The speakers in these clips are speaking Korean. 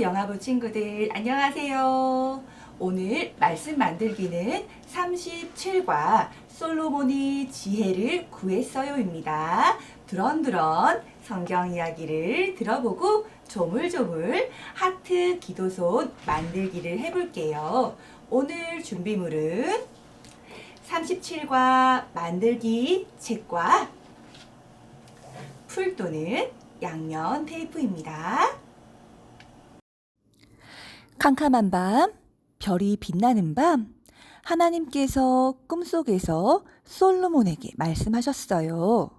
영화부 친구들 안녕하세요. 오늘 말씀 만들기는 37과 솔로몬이 지혜를 구했어요입니다. 두런두런 성경 이야기를 들어보고 조물조물 하트 기도손 만들기를 해볼게요. 오늘 준비물은 37과 만들기 책과 풀 또는 양면 테이프입니다. 캄캄한 밤, 별이 빛나는 밤, 하나님께서 꿈속에서 솔로몬에게 말씀하셨어요.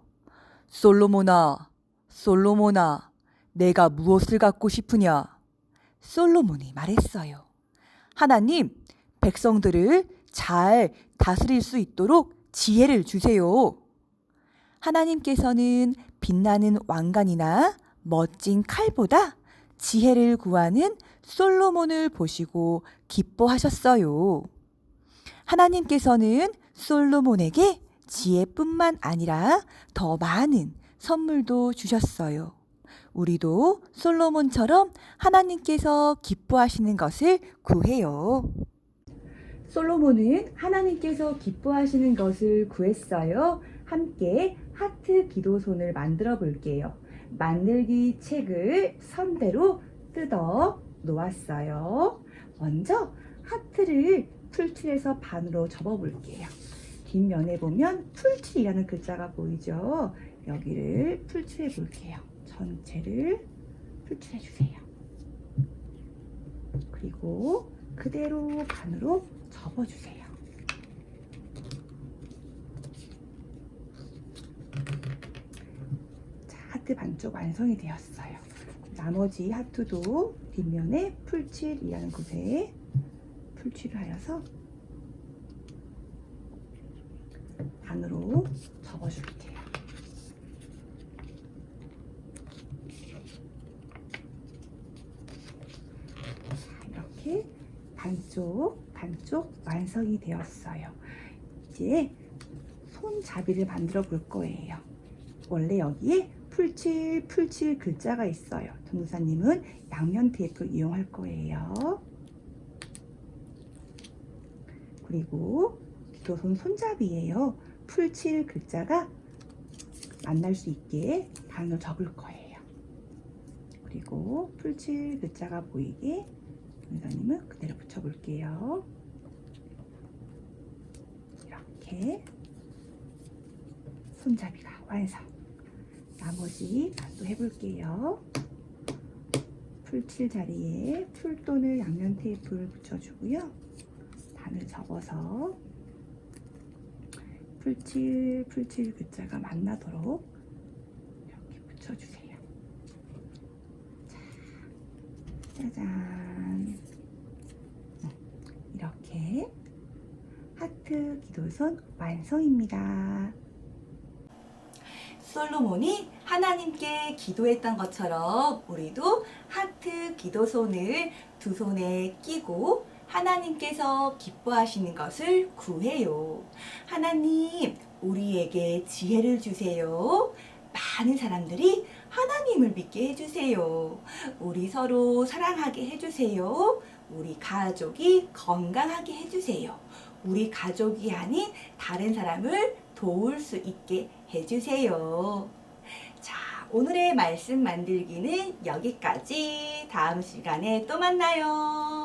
솔로몬아, 솔로몬아, 내가 무엇을 갖고 싶으냐? 솔로몬이 말했어요. 하나님, 백성들을 잘 다스릴 수 있도록 지혜를 주세요. 하나님께서는 빛나는 왕관이나 멋진 칼보다 지혜를 구하는 솔로몬을 보시고 기뻐하셨어요. 하나님께서는 솔로몬에게 지혜뿐만 아니라 더 많은 선물도 주셨어요. 우리도 솔로몬처럼 하나님께서 기뻐하시는 것을 구해요. 솔로몬은 하나님께서 기뻐하시는 것을 구했어요. 함께 하트 기도손을 만들어 볼게요. 만들기 책을 선대로 뜯어 놓았어요. 먼저 하트를 풀칠해서 반으로 접어 볼게요. 뒷면에 보면 풀칠이라는 글자가 보이죠? 여기를 풀칠해 볼게요. 전체를 풀칠해 주세요. 그리고 그대로 반으로 접어 주세요. 자, 하트 반쪽 완성이 되었어요. 나머지 하트도 뒷면에 풀칠이라는 곳에 풀칠을 하여서 반으로 접어줄게요. 자, 이렇게 반쪽, 반쪽 완성이 되었어요. 이제 손잡이를 만들어 볼 거예요. 원래 여기에 풀칠, 풀칠 글자가 있어요. 동사님은 양면 테이프를 이용할 거예요. 그리고 기도손 손잡이에요. 풀칠 글자가 만날 수 있게 반을 접을 거예요. 그리고 풀칠 글자가 보이게 동사님은 그대로 붙여볼게요. 이렇게 손잡이가 완성. 나머지 반도 해볼게요. 풀칠 자리에 풀 또는 양면 테이프를 붙여주고요. 반을 접어서 풀칠 풀칠 글자가 만나도록 이렇게 붙여주세요. 자, 짜잔. 이렇게 하트 기도손 완성입니다. 솔로몬이 하나님께 기도했던 것처럼 우리도 하트 기도손을 두 손에 끼고 하나님께서 기뻐하시는 것을 구해요. 하나님, 우리에게 지혜를 주세요. 많은 사람들이 하나님을 믿게 해주세요. 우리 서로 사랑하게 해주세요. 우리 가족이 건강하게 해주세요. 우리 가족이 아닌 다른 사람을 도울 수 있게 해주세요. 자, 오늘의 말씀 만들기는 여기까지. 다음 시간에 또 만나요.